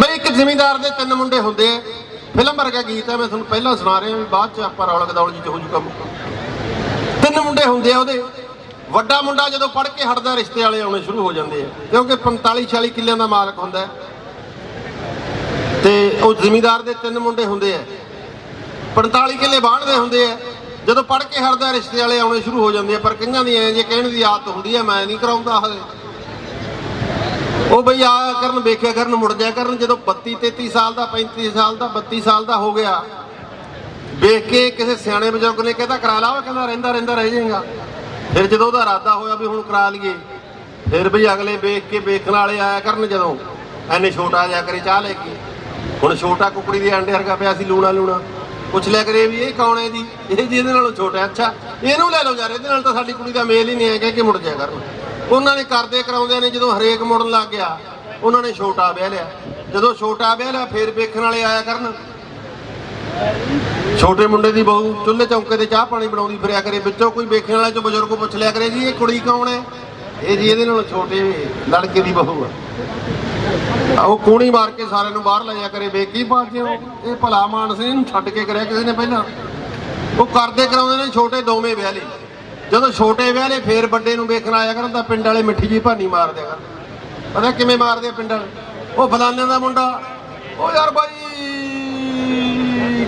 ਬਈ ਇੱਕ ਜ਼ਿਮੀਂਦਾਰ ਦੇ ਤਿੰਨ ਮੁੰਡੇ ਹੁੰਦੇ ਆ। ਫਿਲਮ ਵਰਗਾ ਗੀਤ ਹੈ, ਮੈਂ ਤੁਹਾਨੂੰ ਪਹਿਲਾਂ ਸੁਣਾ ਰਿਹਾ ਵੀ ਬਾਅਦ ਚ ਆਪਾਂ ਰੌਲਾ ਗਦੌਲ ਜੀ ਚ ਹੋ ਜੂ ਕੰਮ ਤਿੰਨ ਮੁੰਡੇ ਹੁੰਦੇ ਆ ਉਹਦੇ। ਵੱਡਾ ਮੁੰਡਾ ਜਦੋਂ ਪੜ੍ਹ ਕੇ ਹਟਦਾ, ਰਿਸ਼ਤੇ ਵਾਲੇ ਆਉਣੇ ਸ਼ੁਰੂ ਹੋ ਜਾਂਦੇ ਆ। ਕਿਉਂਕਿ 45 46 ਕਿੱਲਿਆਂ ਦਾ ਮਾਲਕ ਹੁੰਦਾ ਹੈ। ਤੇ ਉਹ ਜ਼ਿਮੀਂਦਾਰ ਦੇ ਤਿੰਨ ਮੁੰਡੇ ਹੁੰਦੇ ਆ। 45 ਕਿੱਲੇ ਬਾਣਦੇ ਹੁੰਦੇ ਆ। ਜਦੋਂ ਪੜ੍ਹ ਕੇ ਹਟਦਾ, ਰਿਸ਼ਤੇ ਵਾਲੇ ਆਉਣੇ ਸ਼ੁਰੂ ਹੋ ਜਾਂਦੇ ਆ। ਪਰ ਕਈਆਂ ਦੀ ਐਂ ਜੇ ਕਹਿਣ ਦੀ ਆਦਤ ਹੁੰਦੀ ਹੈ ਮੈਂ ਨਹੀਂ ਕਰਾਉਂਦਾ ਹਲੇ ਉਹ ਬਈ ਆ ਕਰਨ ਵੇਖਿਆ ਕਰਨ ਮੁੜ ਜਾਇਆ ਕਰਨ, ਜਦੋਂ 32 33 ਸਾਲ ਦਾ 35 ਸਾਲ ਦਾ 32 ਸਾਲ ਦਾ ਹੋ ਗਿਆ, ਵੇਖ ਕੇ ਕਿਸੇ ਸਿਆਣੇ ਬਜ਼ੁਰਗ ਨੇ ਕਹਿੰਦਾ ਕਰਾ ਲਾ ਉਹ ਕਹਿੰਦਾ, ਰਹਿੰਦਾ ਰਹਿੰਦਾ, ਰਹਿ ਜਾਏਗਾ। ਫਿਰ ਜਦੋਂ ਉਹਦਾ ਇਰਾਦਾ ਹੋਇਆ ਵੀ ਹੁਣ ਕਰਾ ਲਈਏ, ਫਿਰ ਬਈ ਅਗਲੇ ਵੇਖ ਕੇ ਵੇਖਣ ਵਾਲੇ ਆਇਆ ਕਰਨ ਜਦੋਂ, ਐਨੇ ਛੋਟਾ ਜਿਹਾ ਕਰੇ ਚਾਹ ਲੈ ਕੇ। ਹੁਣ ਛੋਟਾ ਕੁਕੜੀ ਦੇ ਅੰਡੇ ਵਰਗਾ ਪਿਆ ਸੀ, ਲੂਣਾ ਲੂਣਾ। ਪੁੱਛ ਲਿਆ ਕਰੇ ਵੀ ਇਹ ਕੌਣ ਹੈ ਜੀ ਇਹ ਜੀ ਇਹਦੇ ਨਾਲੋਂ ਛੋਟਾ ਅੱਛਾ, ਇਹਨੂੰ ਲੈ ਲਓ ਯਾਰ, ਇਹਦੇ ਨਾਲ ਤਾਂ ਸਾਡੀ ਕੁੜੀ ਦਾ ਮੇਲ ਹੀ ਨਹੀਂ ਹੈ ਕਹਿ ਕੇ ਮੁੜ ਜਾਇਆ ਕਰਨ। ਉਹਨਾਂ ਨੇ ਕਰਦੇ ਕਰਾਉਂਦਿਆਂ ਨੇ ਜਦੋਂ ਹਰੇਕ ਮੁੜਨ ਲੱਗ ਗਿਆ, ਉਹਨਾਂ ਨੇ ਛੋਟਾ ਵਿਆਹ ਲਿਆ। ਜਦੋਂ ਛੋਟਾ ਵਿਆਹ ਲਿਆ, ਫਿਰ ਵੇਖਣ ਵਾਲੇ ਆਇਆ ਕਰਨ। ਛੋਟੇ ਮੁੰਡੇ ਦੀ ਬਹੂ ਚੁੱਲ੍ਹੇ ਚੌਂਕੇ ਤੇ ਚਾਹ ਪਾਣੀ ਬਣਾਉਂਦੀ ਫਿਰਿਆ ਕਰੇ, ਵਿੱਚੋਂ ਕੋਈ ਵੇਖਣ ਵਾਲੇ ਚੋਂ ਬਜ਼ੁਰਗ ਪੁੱਛ ਲਿਆ ਕਰੇ, ਜੀ, ਇਹ ਕੁੜੀ ਕੌਣ ਹੈ? ਇਹ ਜੀ, ਇਹਦੇ ਨਾਲ ਛੋਟੇ ਲੜਕੇ ਦੀ ਬਹੂ ਆ। ਉਹ ਕੂਣੀ ਮਾਰ ਕੇ ਸਾਰਿਆਂ ਨੂੰ ਬਾਹਰ ਲੈ ਕਰੇ, ਵੇ, ਕੀ ਬਾਤ ਹੋ ਇਹ ਭਲਾ ਮਾਨਸ ਨੇ, ਇਹਨੂੰ ਛੱਡ ਕੇ ਕਰਿਆ ਕਿਸੇ ਨੇ ਪਹਿਲਾਂ? ਉਹ ਕਰਦੇ ਕਰਾਉਂਦੇ ਨੇ, ਛੋਟੇ ਦੋਵੇਂ ਵਿਆਹ ਲਈ। ਜਦੋਂ ਛੋਟੇ ਵਿਆਹ ਨੇ ਫੇਰ ਵੱਡੇ ਨੂੰ ਵੇਖਣ ਆਇਆ ਕਰਨ ਤਾਂ ਪਿੰਡ ਵਾਲੇ ਮਿੱਠੀ ਜੀ ਭਾਨੀ ਮਾਰਦੇ ਕਰਨ ਪਤਾ ਕਿਵੇਂ ਮਾਰਦੇ ਆ ਪਿੰਡ ਵਾਲੇ? ਉਹ ਫਲਾਣੇ ਦਾ ਮੁੰਡਾ ਉਹ ਯਾਰ ਬਾਈ,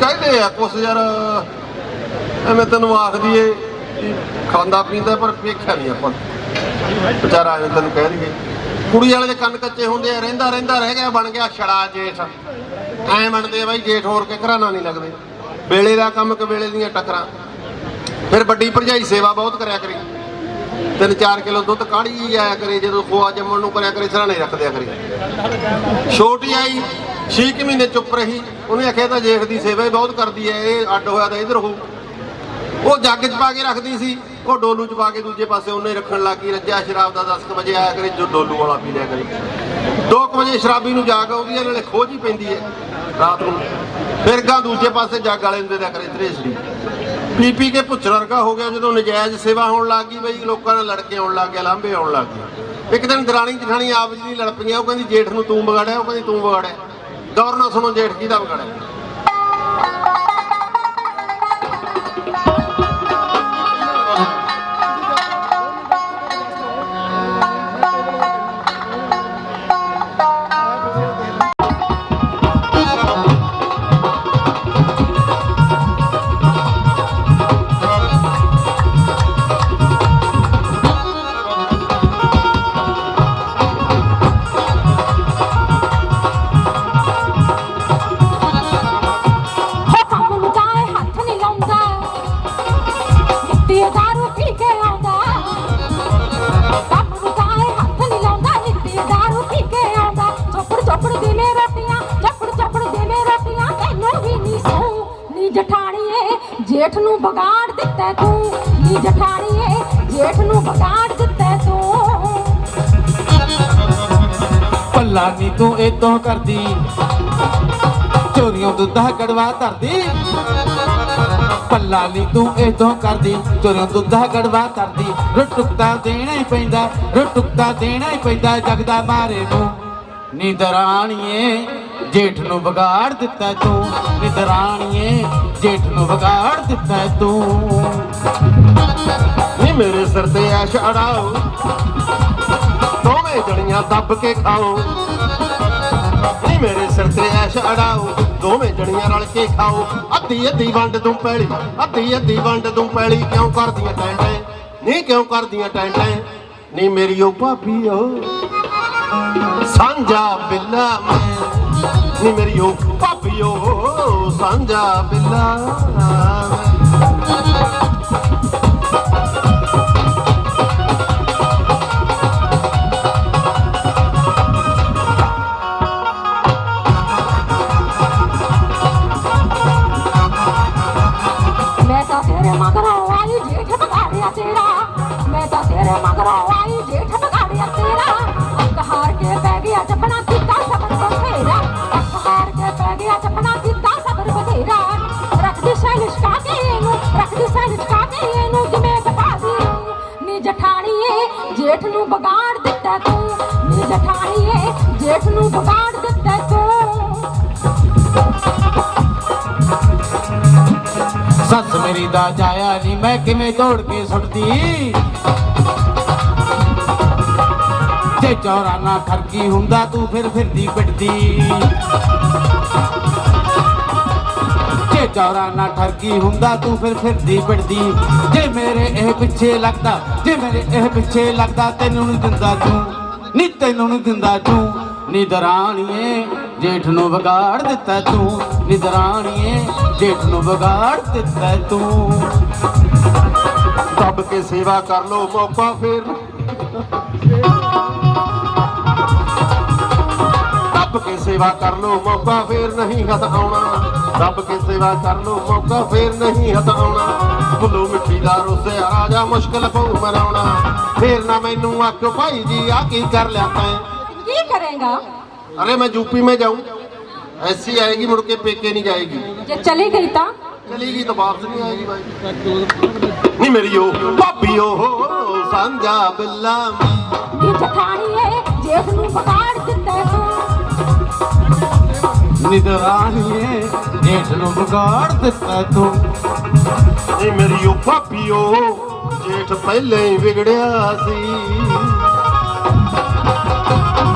ਕਹਿੰਦੇ ਆ ਕੁਛ ਯਾਰ, ਐਵੇਂ ਤੈਨੂੰ ਆਖ ਦਈਏ ਖਾਂਦਾ ਪੀਂਦਾ, ਪਰ ਵੇਖਿਆ ਨਹੀਂ ਆਪਾਂ। ਵਿਚਾਰਾ ਐਵੇਂ ਤੈਨੂੰ ਕਹਿ ਦਈਏ। ਕੁੜੀ ਵਾਲੇ ਦੇ ਕੰਨ ਕੱਚੇ ਹੁੰਦੇ ਆ, ਰਹਿੰਦਾ ਰਹਿੰਦਾ, ਰਹਿ ਗਿਆ, ਬਣ ਗਿਆ ਛੜਾ ਜੇਠ। ਐਂ ਬਣਦੇ ਆ ਬਾਈ, ਜੇਠ ਹੋਰ ਕੇ ਘਰਾਣਾ ਨਹੀਂ ਲੱਗਦੇ। ਵੇਲੇ ਦਾ ਕੰਮ ਕਿ ਵੇਲੇ ਦੀਆਂ ਟੱਕਰਾਂ। ਫਿਰ ਵੱਡੀ ਭਰਜਾਈ ਸੇਵਾ ਬਹੁਤ ਕਰਿਆ ਕਰੇ। ਤਿੰਨ ਚਾਰ ਕਿਲੋ ਦੁੱਧ ਕਾੜੀ ਜਾਇਆ ਕਰੇ, ਜਦੋਂ ਖੋਆ ਜੰਮਣ ਨੂੰ ਕਰਿਆ ਕਰੇ, ਸਰਾਣੇ ਰੱਖ ਦਿਆ ਕਰੇ। ਛੋਟੀ ਆਈ 6 ਮਹੀਨੇ ਚੁੱਪ ਰਹੀ, ਉਹਨੇ ਆਖਿਆ ਤਾਂ ਜੇਖ ਦੀ ਸੇਵਾ ਹੀ ਬਹੁਤ ਕਰਦੀ ਐ, ਇਹ ਅੱਡ ਹੋਇਆ ਤਾਂ ਇਧਰ ਹੋ। ਉਹ ਜੱਗ 'ਚ ਪਾ ਕੇ ਰੱਖਦੀ ਸੀ, ਉਹ ਡੋਲੂ 'ਚ ਪਾ ਕੇ ਦੂਜੇ ਪਾਸੇ ਉਹਨੇ ਰੱਖਣ ਲੱਗੀ, ਰੱਜਿਆ ਸ਼ਰਾਬ ਦਾ 10 ਵਜੇ ਆਇਆ ਕਰੇ, ਜੋ ਡੋਲੂ ਵਾਲਾ ਪੀ ਲਿਆ ਕਰੇ। 2 ਵਜੇ ਸ਼ਰਾਬੀ ਨੂੰ ਜਾਗ ਆਉਂਦੀ ਐ, ਨਾਲੇ ਖੋਜ ਹੀ ਪੈਂਦੀ ਐ, ਰਾਤ ਨੂੰ। ਫਿਰ ਗਾਂ ਦੂਜੇ ਪਾਸੇ ਜੱਗ ਵਾਲੇ ਨੂੰ ਦੇ ਦਿਆ ਕਰੇ, ਤ੍ਰੇਸੜੀ। ਪੀ ਪੀ ਕੇ ਪੁੱਛਰ ਵਰਗਾ ਹੋ ਗਿਆ ਜਦੋਂ ਨਜਾਇਜ਼ ਸੇਵਾ ਹੋਣ ਲੱਗ ਗਈ ਬਈ, ਲੋਕਾਂ ਨਾਲ ਲੜ ਕੇ ਆਉਣ ਲੱਗ ਗਿਆ ਲਾਂਭੇ ਆਉਣ ਲੱਗ ਗਏ। ਇੱਕ ਦਿਨ ਦਰਾਣੀ ਜਠਾਣੀ ਆਪ ਜੀ ਦੀ ਲੜ ਪਈਆਂ, ਉਹ ਕਹਿੰਦੀ ਜੇਠ ਨੂੰ ਤੂੰ ਵਿਗਾੜਿਆ, ਉਹ ਕਹਿੰਦੀ ਤੂੰ ਵਿਗਾੜਿਆ। ਗੌਰ ਨਾਲ ਸੁਣੋ ਜੇਠ ਕਿਹਦਾ ਵਿਗਾੜਿਆ। ਜੇਠ ਨੂੰ ਵਿਗਾੜ ਦਿੱਤਾ ਤੂੰ, ਨੀ ਜਠਾਣੀਏ, ਜੇਠ ਨੂੰ ਵਿਗਾੜ ਦਿੱਤਾ ਤੂੰ। ਭੱਲਾ ਨੀ ਤੂੰ ਇਤੋਂ ਕਰਦੀ ਚੋਰੀਆਂ ਦੁੱਧਾ ਗੜਵਾ ਧਰਦੀ। ਭੱਲਾ ਨੀ ਤੂੰ ਇਤੋਂ ਕਰਦੀ ਚੋਰੀਆਂ ਦੁੱਧਾ ਗੜਵਾ ਧਰਦੀ। ਰੁੱਟੁਕਤਾ ਦੇਣਾ ਹੀ ਪੈਂਦਾ, ਰੁੱਟੁਕਤਾ ਦੇਣਾ ਹੀ ਪੈਂਦਾ ਜਗਦਾ ਮਾਰੇ ਨੂੰ। ਨੀ ਦਰਾਣੀਏ, ਜੇਠ ਨੂੰ ਵਿਗਾੜ ਦਿੱਤਾ ਤੂੰ, ਨੀ ਦਰਾਣੀਏ ਜੇਠ ਨੂੰ ਵਿਗਾੜ ਦਿੱਤਾ ਤੂੰ। ਨੀ ਮੇਰੇ ਸਿਰ ਤੇ ਐਸ਼ ਅੜਾਓ। ਦੋਵੇਂ ਜਣੀਆਂ ਦੱਬ ਕੇ ਖਾਓ। ਨੀ ਮੇਰੇ ਸਿਰ ਤੇ ਐਸ਼ ਅੜਾਓ। ਦੋਵੇਂ ਜਣੀਆਂ ਰਲ ਕੇ ਖਾਓ। ਅੱਧੀ ਅੱਧੀ ਵੰਡ ਤੂੰ ਪੈਲੀ, ਅੱਧੀ ਅੱਧੀ ਵੰਡ ਤੂੰ ਪੈਲੀ। ਕਿਉਂ ਕਰਦੀਆਂ ਟੈਂਟੈਂ? ਨੀ ਕਿਉਂ ਕਰਦੀਆਂ ਟੈਂਟੈਂ? ਨੀ ਮੇਰੀ ਉਹ ਭਾਬੀ ਓ ਸਾਂਝਾ ਬਿੱਲਾ ਮੈਂ। ਨੀ ਮੇਰੀ ਉਹ ਭਾਬੀ ਓ ਸਾਂਝਾ ਬਿੱਲਾ ਮੈਂ ਤਾਂ ਤੇਰੇ ਮਗਰੋਂ ਆਈ ਜੇਠ ਬਗਾੜਿਆ ਤੇਰਾ। ਮੈਂ ਤਾਂ ਤੇਰੇ ਮਗਰੋਂ ਦੇਖ ਨੂੰ ਬਗਾੜ ਸੱਸ ਮੇਰੀ ਦਾ ਜਾਇਆ ਨਹੀਂ ਮੈਂ ਕਿਵੇਂ ਤੋੜ ਕੇ ਸੁੱਟਦੀ? ਤੇ ਚੌਰਾਨਾ ਖਰਕੀ ਹੁੰਦਾ, ਤੂੰ ਫਿਰ ਫਿਰਦੀ ਪਿੱਟਦੀ। ਜੇ ਚੌਰਾ ਨਾ ਠਰਕੀ ਹੁੰਦਾ, ਤੂੰ ਫਿਰ ਫਿਰਦੀ ਪਿੜਦੀ ਜੇ ਮੇਰੇ ਇਹ ਪਿੱਛੇ ਲੱਗਦਾ, ਜੇ ਮੇਰੇ ਇਹ ਪਿੱਛੇ ਲੱਗਦਾ, ਤੈਨੂੰ ਨਹੀਂ ਦਿੰਦਾ ਤੂੰ ਨਹੀਂ ਤੈਨੂੰ ਨਹੀਂ ਦਿੰਦਾ ਤੂੰ। ਨੀ ਜੇਠ ਨੂੰ ਵਿਗਾੜ ਦਿੱਤਾ ਤੂੰ। ਨੀ ਜੇਠ ਨੂੰ ਵਿਗਾੜ ਦਿੱਤਾ ਤੂੰ। ਦੱਬ ਕੇ ਸੇਵਾ ਕਰ ਲੋ ਮੌਕਾ ਫੇਰ। ਦੱਬ ਕੇ ਸੇਵਾ ਕਰ ਲੋ ਮੌਕਾ ਫੇਰ ਨਹੀਂ ਹੱਥ ਆਉਣਾ ਦੱਬ ਕੇ ਸੇਵਾ ਕਰ ਲੋ ਮੌਕਾ ਫੇਰ ਨਹੀਂ ਹੱਥ ਆਉਣਾ ਬੁੱਲੂ ਮਿੱਠੀ ਦਾ ਰੋਸਿਆ ਰਾਜਾ, ਮੁਸ਼ਕਲ ਪਊ ਮਨਾਉਣਾ ਫੇਰ ਨਾ ਮੈਨੂੰ ਆਖ ਭਾਈ ਜੀ ਆ ਕੀ ਕਰ ਲਿਆ ਤੈਂ? ਕੀ ਕਰੇਗਾ अरे मैं यूपी में जाऊं ऐसी आएगी मुड़ के पेके नहीं जाएगी ਜੇ ਚਲੀ ਗਈ ਤਾਂ चलेगी तो वापस नहीं आएगी भाई नहीं मेरी ओ भाभी ओ सांझा बिल्ला ਕਿ ਜਠਾਣੀਏ ਜੇਠ ਨੂੰ ਵਿਗਾੜ ਦਿੱਤਾ ਤੂੰ ਨੀ ਦਰਾਣੀਏ ਜੇਠ ਨੂੰ ਵਿਗਾੜ ਦਿੱਤਾ ਤੂੰ नहीं मेरी ओ भाभी ओ जेठ पहले ही बिगड़िया सी